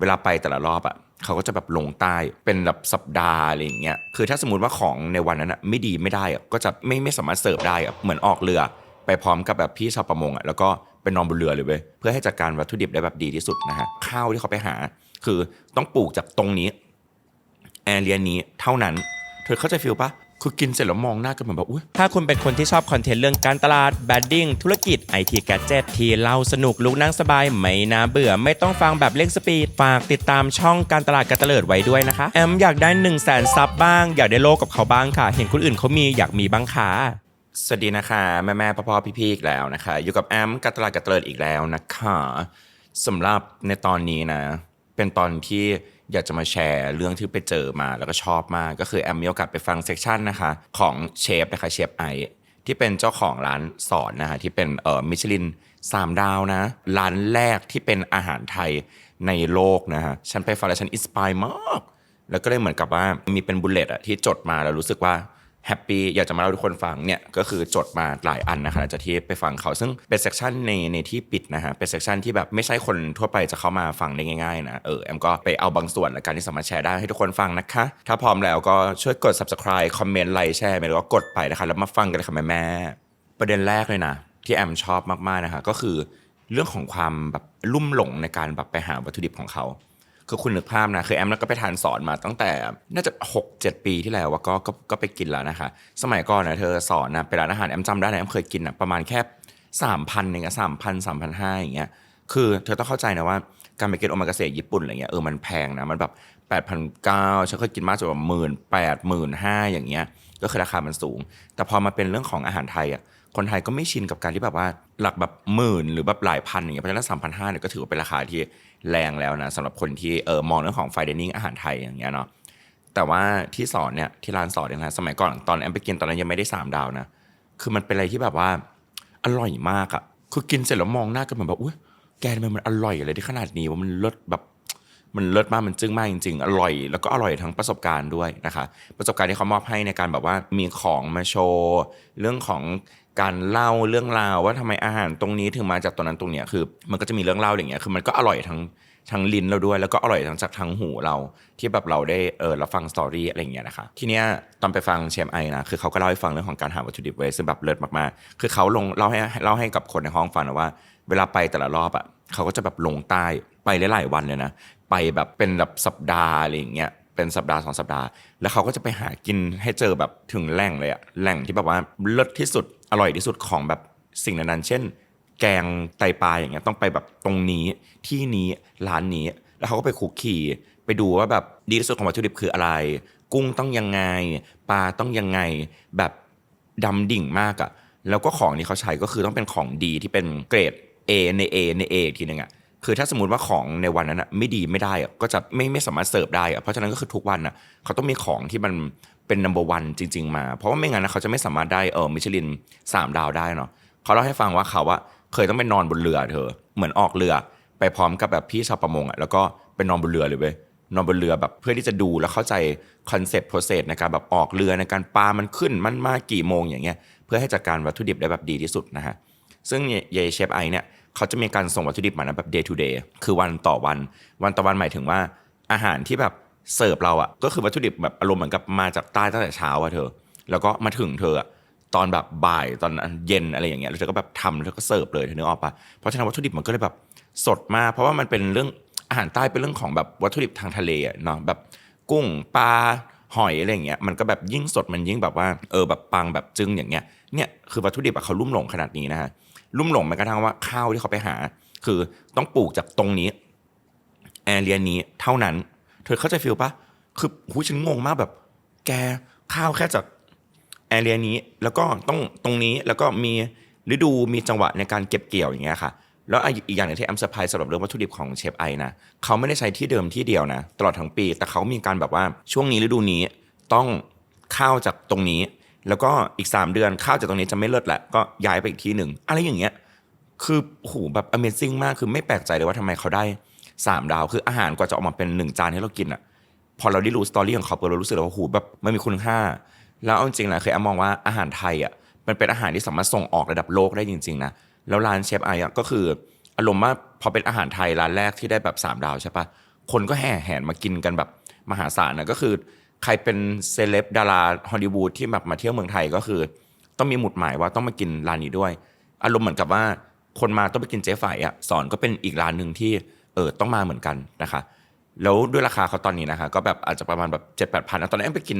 เวลาไปแต่ละรอบอะเขาก็จะแบบลงใต้เป็นแบบสัปดาห์อะไรอย่างเงี้ยคือถ้าสมมติว่าของในวันนั้นอะไม่ดีไม่ได้อะก็จะไม่ไม่สามารถเสิร์ฟได้อะเหมือนออกเรือ ไปพร้อมกับแบบพี่ชาวประมงอะแล้วก็ไปนอนบนเรือเลยเว้ยเพื่อให้จัดการวัตถุดิบได้แบบดีที่สุดนะฮะข้าวที่เขาไปหา คือต้องปลูกจากตรงนี้แอเรียนี้เท่านั้น เธอเข้าใจฟิลปะ คือกินเสร็จแล้วมองหน้ากันเหมือนแบบอุ้ยถ้าคุณเป็นคนที่ชอบคอนเทนต์เรื่องการตลาดแบดดิ้งธุรกิจไอทีแกจ e t ที่เล่าสนุกลุกนั่งสบาย ไม่น่าเบื่อ ไม่ต้องฟังแบบเร่งสปีด ฝากติดตามช่องการตลาดการตะเลิดไว้ด้วยนะคะ แอมอยากได้1นึ่งแสนซับบ้าง อยากได้โลกกับเขาบ้างค่ะ เห็นคนอื่นเขามีอยากมีบ้างค่ะ สวัสดีนะคะ แม่แม่พ่อพ่อพี่พี่ๆอีกแล้วนะคะ อยู่กับแอมกัตลาดกัตเลิดอีกแล้วนะคะสำหรับในตอนนี้นะ เป็นตอนที่ อยากจะมาแชร์เรื่องที่ไปเจอมาแล้วก็ชอบมากก็คือแอมมีโอกาสไปฟังเซสชันนะคะของเชฟนะคะเชฟไอที่เป็นเจ้าของร้านสอนนะคะที่เป็นเอ่อมิชลินสามดาวนะ ร้านแรกที่เป็นอาหารไทยในโลกนะฮะฉันไปฟังแล้วฉันอินสปายมาก แล้วก็เลยเหมือนกับว่ามีเป็นบุลเลตอะที่จดมาแล้วรู้สึกว่า แฮปปี้อยากจะมาเล่าให้ทุกคนฟังเนี่ยก็คือจดมาหลายอันนะคะจากที่ไปฟังเขาซึ่งเป็นเซสชันในในที่ปิดนะฮะเป็นเซสชันที่แบบไม่ใช่คนทั่วไปจะเข้ามาฟังได้ง่ายๆนะเออแอมก็ไปเอาบางส่วนและการที่สามารถแชร์ได้ให้ทุกคนฟังนะคะ ถ้าพร้อมแล้วก็ช่วยกด subscribe คอมเมนต์ไลค์แชร์ไปแล้วก็กดไปนะคะแล้วมาฟังกันเลยค่ะแม่แม่ประเด็นแรกเลยนะที่แอมชอบมากๆนะคะก็คือเรื่องของความแบบลุ่มหลงในการแบบไปหาวัตถุดิบของเขา คือคุณนึกภาพนะคือแอมแล้วก็ไปทานสอนมาตั้งแต่น่าจะ6 7 ปีที่แล้วว่าก็ก็ก็ไปกินแล้วนะคะ สมัยก่อนนะเธอสอนนะเป็นร้านอาหารแอมจำได้นะแอมเคยกินนะประมาณแค่สามพันเองสามพันสามพันห้าอย่างเงี้ยคือเธอต้องเข้าใจนะว่าการไปกินโอมากาเสะญี่ปุ่นอะไรเงี้ยเออมันแพงนะมันแบบแปดพันเก้าฉันเคยกินมากจนแบบหมื่นแปดหมื่นห้าอย่างเงี้ยก็คือราคามันสูง แต่พอมาเป็นเรื่องของอาหารไทยอะ คนไทยก็ไม่ชินกับการที่แบบว่าหลักแบบหมื่นหรือแบบหลายพันอย่างเงี้ยเพราะฉะนั้นสามพันห้าเนี่ยก็ถือว่าเป็นราคาที่แรงแล้วนะสำหรับคนที่เออมองเรื่องของไฟเดนิ่งอาหารไทยอย่างเงี้ยเนาะแต่ว่าที่สอนเนี่ยที่ร้านสอนเนี่ยนะสมัยก่อนตอนแอมไปกินตอนนั้นยังไม่ได้สามดาวนะคือมันเป็นอะไรที่แบบว่าอร่อยมากอะคือกินเสร็จแล้วมองหน้ากันเหมือนแบบอุ้ยแกทำไมมันอร่อยอะไรที่ขนาดนี้ว่ามันเลิศแบบ มันเลิศมากมันจึ้งมากจริงๆ อร่อย แล้วก็อร่อยทั้งประสบการณ์ด้วยนะคะ ประสบการณ์ที่เขามอบให้ในการแบบว่ามีของมาโชว์ เรื่องของการเล่าเรื่องราวว่าทำไมอาหารตรงนี้ถึงมาจากตรงนั้นตรงเนี้ยคือ มันก็จะมีเรื่องเล่าอย่างเงี้ยคือมันก็อร่อยทั้งทั้งลิ้นเราด้วย แล้วก็อร่อยทั้งจากทั้งหูเราที่แบบเราได้เออเราฟังสตอรี่อะไรเงี้ยนะคะทีเนี้ยตอนไปฟังเชมไอนะคือเขาก็เล่าให้ฟังเรื่องของการหาวัตถุดิบไว้ซึ่งแบบเลิศมากๆ คือเขาลงเล่าให้เล่าให้กับคนในห้องฟังนะว่า เวลาไปแต่ละรอบอะเขาก็จะแบบลงใต้ไปหลายๆวันเลยนะ ไปแบบเป็นแบบสัปดาห์อะไรอย่างเงี้ยเป็นสัปดาห์สองสัปดาห์ แล้วเขาก็จะไปหากินให้เจอแบบถึงแหล่งเลยอะแหล่งที่แบบว่าเลิศที่สุดอร่อยที่สุดของแบบสิ่งนั้นๆเช่น แกงไตปลาอย่างเงี้ยต้องไปแบบตรงนี้ที่นี้ร้านนี้ แล้วเขาก็ไปคุกคีไปดูว่าแบบดีที่สุดของวัตถุดิบคืออะไร กุ้งต้องยังไง ปลาต้องยังไงแบบดำดิ่งมากอะแล้วก็ของที่เขาใช้ก็คือต้องเป็นของดีที่เป็นเกรด A ใน A ใน A อีกทีนึงอะ คือถ้าสมมติว่าของในวันนั้นอะไม่ดีไม่ได้อะก็จะไม่ไม่สามารถเสิร์ฟได้อะเพราะฉะนั้นก็คือทุกวันอะเขาต้องมีของที่มันเป็น number one จริง ๆ มา เพราะว่าไม่งั้นนะเขาจะไม่สามารถได้เออมิชลินสามดาวได้เนาะเขาเล่าให้ฟังว่าเขาอะเคยต้องไปนอนบนเรือเธอ เหมือนออกเรือไปพร้อมกับแบบพี่ชาวประมงอะแล้วก็ไปนอนบนเรือเลยเว้ยนอนบนเรือแบบเพื่อที่จะดูแล้วเข้าใจคอนเซปต์โปรเซสในการแบบออกเรือในการปลามันขึ้นมันมากี่โมงอย่างเงี้ยเพื่อให้จัดการวัตถุดิบได้แบบดีที่สุดนะฮะซึ่งเยเชฟไอเนี่ย เขาจะมีการส่งวัตถุดิบมานะแบบ day to day คือวันต่อวัน วันต่อวันหมายถึงว่าอาหารที่แบบเสิร์ฟเราอะก็คือวัตถุดิบแบบอารมณ์เหมือนกับมาจากใต้ตั้งแต่เช้าอะเธอ แล้วก็มาถึงเธอตอนแบบบ่ายตอนเย็นอะไรอย่างเงี้ยแล้วเธอก็แบบทำแล้วก็เสิร์ฟเลยเธอนึกออกปะเพราะฉะนั้นวัตถุดิบมันก็เลยแบบสดมากเพราะว่ามันเป็นเรื่องอาหารใต้เป็นเรื่องของแบบวัตถุดิบทางทะเลเนาะแบบกุ้งปลาหอยอะไรอย่างเงี้ยมันก็แบบยิ่งสดมันยิ่งแบบว่าเออแบบปังแบบจึ้งอย่างเงี้ยเนี่ยคือวัตถุดิบอะเขาลุ่มหลงขนาดนี้นะฮะ ลุ่มหลงแม้กระทั่งว่าข้าวที่เขาไปหา คือต้องปลูกจากตรงนี้แอเรียนี้เท่านั้น เธอเข้าใจฟิลปะคือหูฉันงงมากแบบ แกข้าวแค่จากแอเรียนี้ แล้วก็ต้องตรงนี้แล้วก็มีฤดูมีจังหวะในการเก็บเกี่ยวอย่างเงี้ยค่ะ แล้วอีกอย่างหนึงที่แอมเซอร์ไพรส์สำหรับเรื่องวัตถุดิบของเชฟไอนะเขาไม่ได้ใช้ที่เดิมที่เดียวนะ ตลอดทั้งปี แต่เขามีการแบบว่าช่วงนี้ฤดูนี้ต้องข้าวจากตรงนี้ แล้วก็อีก 3 เดือนข้าวจากตรงนี้จะไม่เลิศแหละก็ย้ายไปอีกที่หนึ่งอะไรอย่างเงี้ยคือโอ้โหแบบ Amazing มากคือไม่แปลกใจเลยว่าทำไมเขาได้ 3 ดาว คืออาหารกว่าจะออกมาเป็น 1 จานให้เรากินอะพอเราได้รู้สตอรี่ของเขาปุ๊บเรารู้สึกเลยว่าโอ้โหแบบไมันมีคุณค่า แล้วเอาจริงๆนะเคยอมองว่าอาหารไทยอะมันเป็นอาหารที่สามารถส่งออกระดับโลกได้จริงๆนะแล้วร้านเชฟไออะก็คืออารมณ์ว่าพอเป็นอาหารไทยร้านแรกที่ได้แบบ 3 ดาวใช่ปะคนก็แห่แหนมากินกันแบบมหาศาลนะก็คือ ใครเป็นเซเลบดาราฮอลลีวูดที่แบบมาเที่ยวเมืองไทยก็คือ ต้องมีหมุดหมายว่าต้องมากินร้านนี้ด้วย อารมณ์เหมือนกับว่า คนมาต้องไปกินเจ๊ไฝอะสอนก็เป็นอีกร้านหนึ่งที่เออต้องมาเหมือนกันนะคะ แล้วด้วยราคาเขาตอนนี้นะคะ ก็แบบอาจจะประมาณแบบเจ็ดแปดพันตอนนั้นแอมไปกิน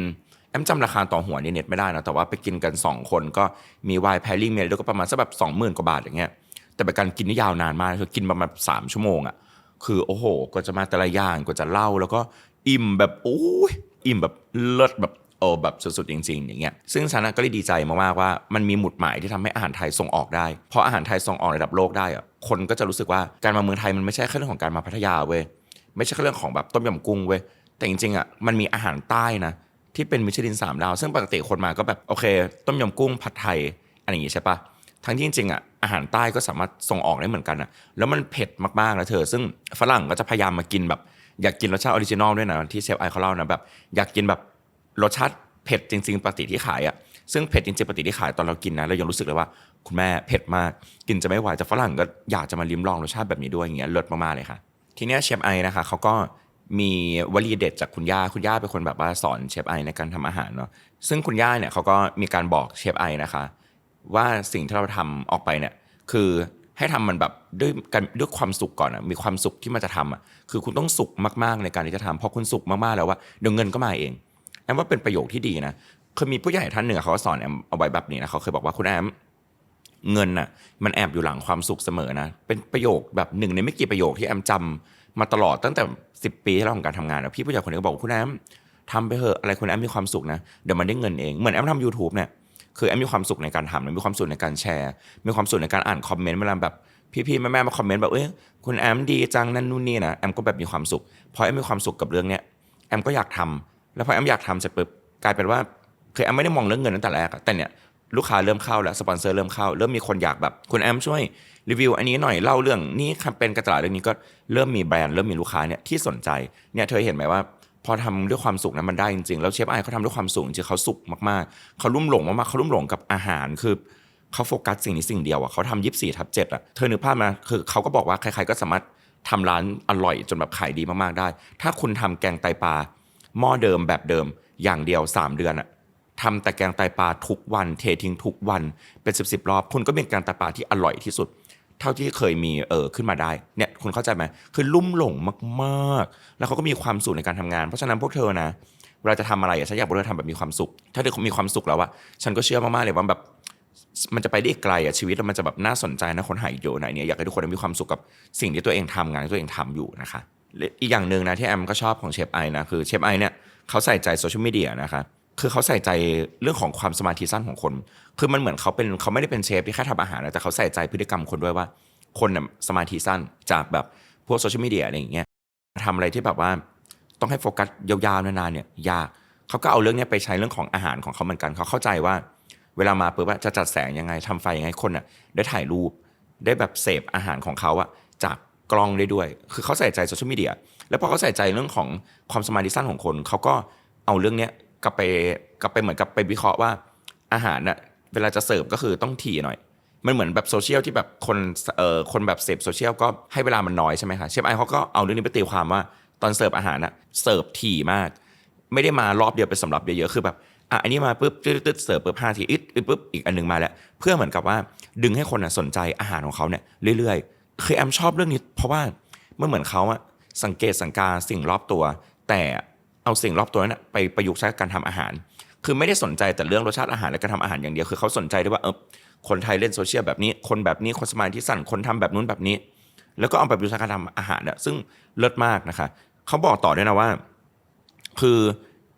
แอมจำราคาต่อหัวในเน็ตไม่ได้นะแต่ว่าไปกินกัน 2 คนก็มีวน์แพรลิ่งเมลด้วยก็ประมาณสักแบบสองหมื่นกว่าบาทอย่างเงี้ยแต่เป็นการกินที่ยาวนานมากคือกินประมาณสามชั่วโมงอะคือโอ้โหกว่าจะมาแต่ละอย่างกว่าจะเล่า แล้วก็ อิ่มแบบโอ้ยอิ่มแบบเลิศแบบโอ้แบบสุดๆจริงๆอย่างเงี้ยซึ่งฉันก็เลยดีใจมากๆว่ามันมีหมุดหมายที่ทำให้อาหารไทยส่งออกได้พออาหารไทยส่งออกระดับโลกได้อะคนก็จะรู้สึกว่าการมาเมืองไทยมันไม่ใช่แค่เรื่องของการมาพัทยาเว้ยไม่ใช่แค่เรื่องของแบบต้มยำกุ้งเว้ยแต่จริงๆอะมันมีอาหารใต้นะที่เป็นมิชลินสามดาวซึ่งปกติคนมาก็แบบโอเค ต้มยำกุ้งผัดไทยอะไรอย่างงี้ใช่ปะทั้งที่จริงๆอะอาหารใต้ก็สามารถส่งออกได้เหมือนกันนะแล้วมันเผ็ดมากๆนะเธอ ซึ่งฝรั่งก็จะพยายามมากินแบบ อยากกินรสชาติออริจินอลด้วยนะที่เชฟไอเขาเล่านะแบบอยากกินแบบรสชาติเผ็ดจริง ๆปกติที่ขายอะซึ่งเผ็ดจริงๆปกติที่ขายตอนเรากินนะเรายังรู้สึกเลยว่า คุณแม่เผ็ดมากกินจะไม่ไหวแต่ฝรั่งก็อยากจะมาลิ้มลองรสชาติแบบนี้ด้วยอย่างเงี้ยเลิศมากๆเลยค่ะ ทีเนี้ยเชฟไอนะคะเขาก็มีวลีเด็ดจากคุณย่าคุณย่าเป็นคนแบบว่าสอนเชฟไอในการทำอาหารเนาะซึ่งคุณย่าเนี่ยเขาก็มีการบอกเชฟไอนะคะ ว่าสิ่งที่เราทำออกไปเนี่ยคือ ให้ทำมันแบบด้วยกันด้วยความสุขก่อนอะมีความสุขที่มันจะทำอะคือคุณต้องสุขมากๆในการที่จะทำพอคุณสุขมากๆแล้วว่าเดี๋ยวเงินก็มาเองแอมว่าเป็นประโยคที่ดีนะเคยมีผู้ใหญ่ท่านหนึ่งเขาสอนแอมเอาไว้แบบนี้นะเขาเคยบอกว่าคุณแอมเงินน่ะ มันแอบอยู่หลังความสุขเสมอนะเป็นประโยคแบบหนึ่งในไม่กี่ประโยคที่แอมจำมาตลอดตั้งแต่ 10 ปีที่เราของการทำงานนะพี่ผู้ใหญ่คนนึงก็บอกว่าคุณแอมทำไปเถอะอะไรคุณแอมมีความสุขนะเดี๋ยวมันได้เงินเองเหมือนแอมทำ YouTube เนี่ย คือแอมมีความสุขในการทำมีความสุขในการแชร์ มีความสุขในการอ่านคอมเมนต์เวลาแบบพี่ๆแม่ๆมาคอมเมนต์แบบเอ้ยคุณแอมดีจังนั่นนู่นนี่นะแอมก็แบบมีความสุขพอแอมมีความสุขกับเรื่องเนี้ยแอมก็อยากทำแล้วพอแอมอยากทำเสร็จปุ๊บกลายเป็นว่าคือแอมไม่ได้มองเรื่องเงินตั้งแต่แรกแต่เนี่ยลูกค้าเริ่มเข้าแล้วสปอนเซอร์เริ่มเข้าเริ่มมีคนอยากแบบคุณแอมช่วยรีวิวอันนี้หน่อยเล่าเรื่องนี้แคมเปญการตลาดเรื่องนี้ก็เริ่มมีแบรนด์เริ่มมีลูกค้าเนี่ยที่สนใจเนี่ยเธอเห็นไหมว่า พอทำด้วยความสุขนั้นมันได้จริงๆ แล้วเชฟไอเขาทำด้วยความสุขจริงเขาสุขมากๆ เขาลุ่มหลงมากๆเขาลุ่มหลงกับอาหารคือเขาโฟกัสสิ่งนี้สิ่งเดียวอะเขาทำยี่สิบสี่ทับเจ็ดอะเธอนึกภาพมาคือเขาก็บอกว่าใครๆก็สามารถทำร้านอร่อยจนแบบขายดีมากๆได้ ถ้าคุณทำแกงไตปลาหม้อเดิมแบบเดิมอย่างเดียวสามเดือนอะทำแต่แกงไตปลาทุกวัน เททิ้งทุกวันเป็นสิบสิบรอบ คุณก็เป็นแกงไตปลาที่อร่อยที่สุด เท่าที่เคยมีเออขึ้นมาได้เนี่ยคุณเข้าใจไหมคือลุ่มหลงมากๆ แล้วเขาก็มีความสุขในการทำงาน เพราะฉะนั้นพวกเธอนะเวลาจะทำอะไรอะฉันอยากพวกเธอทำแบบมีความสุข ถ้าเธอมีความสุขแล้วอะฉันก็เชื่อมากๆเลยว่าแบบมันจะไปได้อีกไกลอะชีวิตแล้วมันจะแบบน่าสนใจนะคนหายอยู่ไหนเนี่ยอยากให้ทุกคนมีความสุขกับสิ่งที่ตัวเองทำงานที่ตัวเองทำอยู่นะคะและอีกอย่างหนึ่งนะที่แอมก็ชอบของเชฟไอนะคือเชฟไอเนี่ยเขาใส่ใจโซเชียลมีเดียนะคะ คือเขาใส่ใจเรื่องของความสมาธิสั้นของคน คือมันเหมือนเขาเป็นเขาไม่ได้เป็นเชฟที่แค่ทำอาหารนะแต่เขาใส่ใจพฤติกรรมคนด้วยว่า คนน่ะสมาธิสั้นจากแบบพวกโซเชียลมีเดียอะไรอย่างเงี้ยทำอะไรที่แบบว่าต้องให้โฟกัสยาวๆนานๆเนี่ยยากเขาก็เอาเรื่องนี้ไปใช้เรื่องของอาหารของเขาเหมือนกันเขาเข้าใจว่า เวลามาปุ๊บว่าจะจัดแสงยังไงทำไฟยังไงคนอะได้ถ่ายรูปได้แบบเสพอาหารของเขาอะจากกล้องได้ด้วย คือเขาใส่ใจโซเชียลมีเดียแล้วพอเขาใส่ใจเรื่องของความสมาธิสั้นของคนเขาก็เอาเรื่องเนี้ย กลับไปกลับไปเหมือนกับไปวิเคราะห์ว่าอาหารน่ะเวลาจะเสิร์ฟก็คือต้องถี่หน่อย มันเหมือนแบบโซเชียลที่แบบคนเอ่อคนแบบเสพโซเชียลก็ให้เวลามันน้อยใช่ไหมคะเชฟไอเขาก็เอาเรื่องนี้ไปตีความว่าตอนเสิร์ฟอาหารน่ะเสิร์ฟถี่มาก ไม่ได้มารอบเดียวเป็นสำหรับเยอะๆคือแบบอะอันนี้มาปุ๊บตึ๊ดตึ๊ดเสิร์ฟปุ๊บห้าทีอึดปุ๊บอีกอันหนึงมาแล้ว เพื่อเหมือนกับว่าดึงให้คนน่ะสนใจอาหารของเขาเนี่ยเรื่อยๆคือแอมชอบเรื่องนี้ เพราะว่าเมันเหมือนเขาอะสังเกตสังการสิ่งรอบตัว แต่ เอาสิ่งรอบตัวนั้นไปประยุกต์ใช้กับการทำอาหาร คือไม่ได้สนใจแต่เรื่องรสชาติอาหารและการทำอาหารอย่างเดียว คือเขาสนใจด้วยว่าเออคนไทยเล่นโซเชียลแบบนี้ คนแบบนี้ คนสมาธิสั้นคนทำแบบนู้นแบบนี้ แล้วก็เอาไปประยุกต์ใช้การทำอาหารเนี่ยซึ่งเลิศมากนะคะ เขาบอกต่อด้วยนะว่า คือ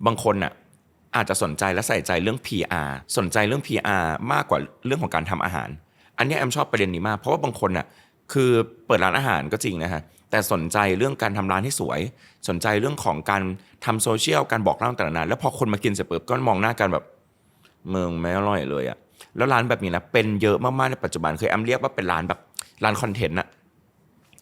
บางคนน่ะอาจจะสนใจและใส่ใจเรื่อง PR สนใจเรื่อง PR มากกว่าเรื่องของการทำอาหาร อันนี้แอมชอบประเด็นนี้มาก เพราะว่าบางคนน่ะคือเปิดร้านอาหารก็จริงนะฮะ แต่สนใจเรื่องการทำร้านให้สวย สนใจเรื่องของการทำโซเชียลการบอกเล่าต่างๆนานาแล้วพอคนมากินเสร็จปุ๊บก็มองหน้ากันแบบเมืองไม่อร่อยเลยอะแล้วร้านแบบนี้นะเป็นเยอะมากๆในปัจจุบันเคือแอมเรียกว่าเป็นร้านแบบร้านคอนเทนต์อะ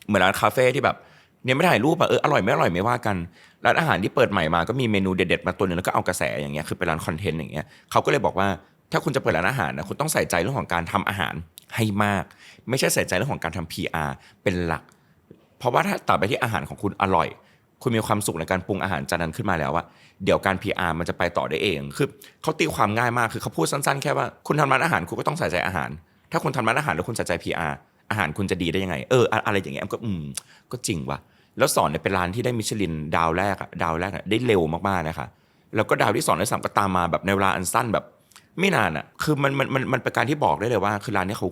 เหมือนร้านคาเฟ่ที่แบบเนี่ยไม่ถ่ายรูปอะเอออร่อยไม่อร่อยไม่ว่ากันร้านอาหารที่เปิดใหม่มาก็มีเมนูเด็ดๆมาตัวหนึงแล้วก็เอากระแสอย่างเงี้ยคือเป็นร้านคอนเทนต์อย่างเงี้ยเขาก็เลยบอกว่าถ้าคุณจะเปิดร้านอาหารนะคุณต้องใส่ใจเรื่องของการทำอาหารให้มาก ไม่ใช่ใส่ใจเรื่องของการทำ PR เป็นหลัก เพราะว่าถ้าต่อไปที่อาหารของคุณอร่อย คุณมีความสุขในการปรุงอาหารจานนั้นขึ้นมาแล้วอะเดี๋ยวการ PR มันจะไปต่อได้เองคือเขาตีความง่ายมากคือเขาพูดสั้นๆ แค่ว่าคุณทำร้านอาหารคุณก็ต้องใส่ใจอาหาร ถ้าคุณทำร้านอาหารแล้วคุณใส่ใจ PR อาหารคุณจะดีได้ยังไงเอออะไรอย่างเงี้ยแอมก็อืมก็จริงว่ะแล้วสอนเนี่ยเป็นร้านที่ได้มิชลินดาวแรกอะดาวแรกอะได้เร็วมากๆนะคะแล้วก็ดาวที่สองและสามก็ตามมาแบบในเวลาอันสั้นแบบ ไม่นานอะคือมันมันมันมันเป็นการที่บอกได้เลยว่า คือร้านนี้เขา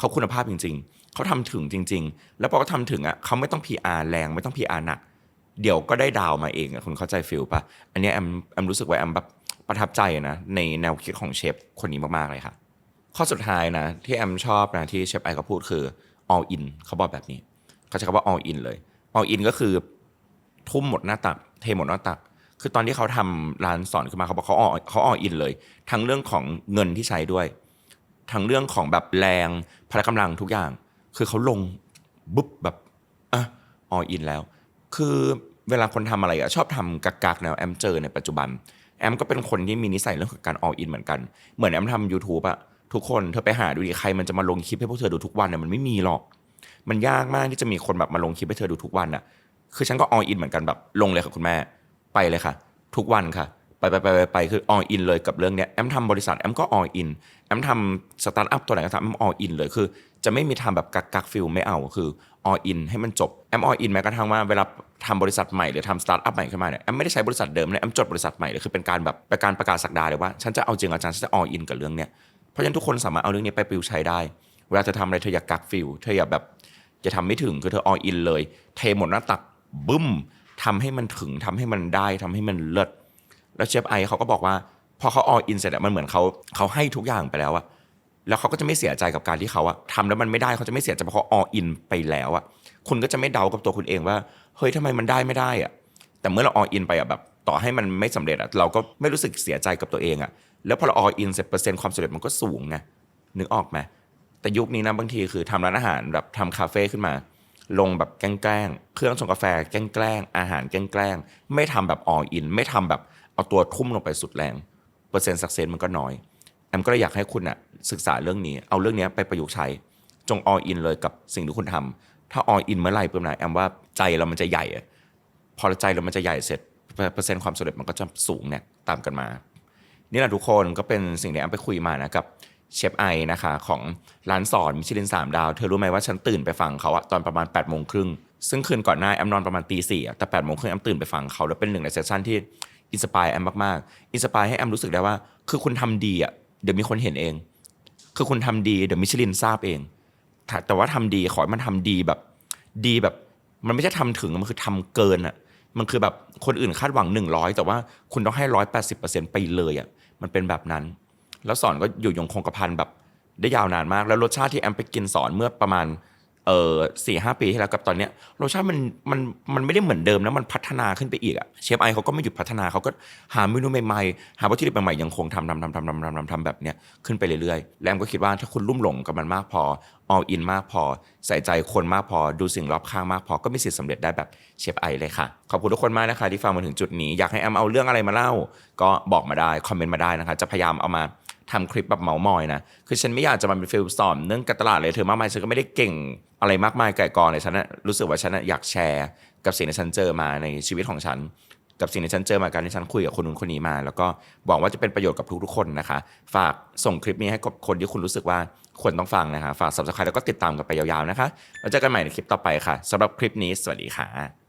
เขาคุณภาพจริง ๆ เขาทำถึงจริง ๆ แล้วพอเขาทำถึงอะเขาไม่ต้อง PR แรงไม่ต้อง PR หนัก เดี๋ยวก็ได้ดาวมาเองอะคุณเข้าใจฟิลปะอันนี้แอมแอมรู้สึกว่าแอมแบบประทับใจนะในแนวคิดของเชฟคนนี้มากๆเลยค่ะ ข้อสุดท้ายนะที่แอมชอบนะที่เชฟไอเขาพูดคือ all in เขาบอกแบบนี้เขาใช้คำว่า all in เลย all in ก็คือทุ่มหมดหน้าตัก เทหมดหน้าตัก คือตอนที่เขาทำร้านสอนขึ้นมาเขาบอกเขา all เขา all in เลย ทั้งเรื่องของเงินที่ใช้ด้วย ทั้งเรื่องของแบบแรงพละกำลังทุกอย่าง คือเขาลงบุ๊บแบบอะ all in แล้ว คือเวลาคนทำอะไรอะชอบทำกักๆแนวแอมเจอในปัจจุบัน แอมก็เป็นคนที่มีนิสัยเรื่องของการ all in เหมือนกัน เหมือนแอมทำ YouTube อะทุกคนเธอไปหาดูดิใครมันจะมาลงคลิปให้พวกเธอดูทุกวันเนี่ยมันไม่มีหรอก มันยากมากที่จะมีคนแบบมาลงคลิปให้เธอดูทุกวันอะคือฉันก็ all in เหมือนกันแบบลงเลยค่ะคุณแม่ไปเลยค่ะ ทุกวันค่ะ ไปไปไปไปไปคือ all in เลยกับเรื่องเนี้ยแอมทำบริษัทแอมก็ all in แอมทำสตาร์ทอัพตัวไหนก็ตามแอม all in เลยคือ จะไม่มีทำแบบกักกักฟิลไม่เอาคือ all in ให้มันจบแอม all in แม้กระทั่งว่าเวลาทำบริษัทใหม่หรือทำสตาร์ทอัพใหม่ขึ้นมาเนี่ยแอมไม่ได้ใช้บริษัทเดิมเลยแอมจดบริษัทใหม่เลยคือเป็นการแบบเป็นการประกาศสักดาเลยว่าฉันจะเอาจริงอาจังฉันจะ all in กับเรื่องเนี้ยเพราะฉะนั้นทุกคนสามารถเอาเรื่องนี้ไปประยุกต์ใช้ได้ เวลาเธอทำอะไรเธออย่ากักฟิลเธออย่าแบบจะทำไม่ถึงคือเธอ all in เลย เทหมดหน้าตักบึ้มทำให้มันถึงทำให้มันได้ทำให้มันเลิศ แล้วเชฟไอเขาก็บอกว่าพอเขาออ in เสร็จมันเหมือนเขาเขาให้ทุกอย่างไปแล้วอะแล้วเขาก็จะไม่เสียใจกับการที่เขาอะทำแล้วมันไม่ได้เขาจะไม่เสียใจเพราะเขาออ in ไปแล้วอะคุณก็จะไม่เดากับตัวคุณเองว่าเฮ้ยทำไมมันได้ไม่ได้อะแต่เมื่อเราออ in ไปอะแบบต่อให้มันไม่สำเร็จอะเราก็ไม่รู้สึกเสียใจกับตัวเองอะแล้วพอเราออ in เสร็จเปอร์เซ็นต์ความสำเร็จมันก็สูงไงนึกออกไหมแต่ยุคนี้นะบางทีคือทำร้านอาหารแบบทำคาเฟ่ขึ้นมา ลงแบบแกล้งเครื่องชงกาแฟแกล้งอาหารแกล้งไม่ทำแบบ all in ไม่ทำแบบ เอาตัวทุ่มลงไปสุดแรง เปอร์เซ็นต์สักเซนมันก็น้อย แอมก็เลยอยากให้คุณอะศึกษาเรื่องนี้ เอาเรื่องนี้ไปประยุกต์ใช้ จง all in เลยกับสิ่งที่คุณทำถ้า all in เมื่อไหร่เพิ่มไหนแอมว่าใจเรามันจะใหญ่ พอใจเรามันจะใหญ่เสร็จ เปอร์เซ็นต์ความสำเร็จมันก็จะสูงเนี่ยตามกันมา นี่แหละทุกคนก็เป็นสิ่งที่แอมไปคุยมานะกับเชฟไอนะคะของร้านสอนมิชลิน3ดาว เธอรู้ไหมว่าฉันตื่นไปฟังเขาอะตอนประมาณ8ปดโมงครึ่งซึ่งคืนก่อนหน้าแอมนอนประมาณตีสี่แต่8ปดโมงครึ่งแอมตื่นไปฟังเขาแล้วเป็นหนึ่งในเซสชันที่ อินสปายแอมมากๆอินสปายให้แอมรู้สึกได้ว่า คือคุณทำดีอะเดี๋ยวมีคนเห็นเอง คือคุณทำดี เดี๋ยวมิชลินทราบเอง แต่ว่าทำดีขอให้มันทำดีแบบ ดีแบบ มันไม่ใช่ทำถึงมันคือทำเกินอะมันคือแบบคนอื่นคาดหวัง 100 แต่ว่าคุณต้องให้ร้อยแปดสิบเปอร์เซ็นต์ไปเลยอะมันเป็นแบบนั้น แล้วสอนก็อยู่ยงคงกระพันแบบได้ยาวนานมาก แล้วรสชาติที่แอมไปกินสอนเมื่อประมาณ เออสี่ห้าปีที่แล้วกับตอนเนี้ยรสชาติมันมันมันไม่ได้เหมือนเดิมนะมันพัฒนาขึ้นไปอีกอะเชฟไอเขาก็ไม่หยุดพัฒนาเขาก็หาเมนูใหม่ๆหาวัตถุดิบใหม่ๆยังคงทำทำทำทำทำทำทำทำแบบเนี้ยขึ้นไปเรื่อยๆ แล้วก็คิดว่าถ้าคุณลุ่มหลงกับมันมากพอ all in มากพอ ใส่ใจคนมากพอดูสิ่งรอบข้างมากพอก็มีสิทธิ์สำเร็จได้แบบเชฟไอเลยค่ะ ขอบคุณทุกคนมากนะคะที่ฟังมาถึงจุดนี้ อยากให้แอมเอาเรื่องอะไรมาเล่า ก็บอกมาได้คอมเมนต์มาได้นะคะ จะพยายามเอามา ทำคลิปแบบเหมามอยนะ คือฉันไม่อยากจะมาเป็นฟิลสอนเรื่องการตลาดเลยเธอมากมายฉันก็ไม่ได้เก่งอะไรมากมายไก่กองเลยฉันน่ะรู้สึกว่าฉันนะอยากแชร์กับสิ่งที่ฉันเจอมาในชีวิตของฉัน กับสิ่งที่ฉันเจอมาการที่ฉันคุยกับคนนู้นคนนี้มา แล้วก็หวังว่าจะเป็นประโยชน์กับทุกๆคนนะคะ ฝากส่งคลิปนี้ให้กับคนที่คุณรู้สึกว่าควรต้องฟังนะคะ ฝาก subscribe แล้วก็ติดตามกันไปยาวๆนะคะแล้วเจอกันใหม่ในคลิปต่อไปค่ะสำหรับคลิปนี้สวัสดีค่ะ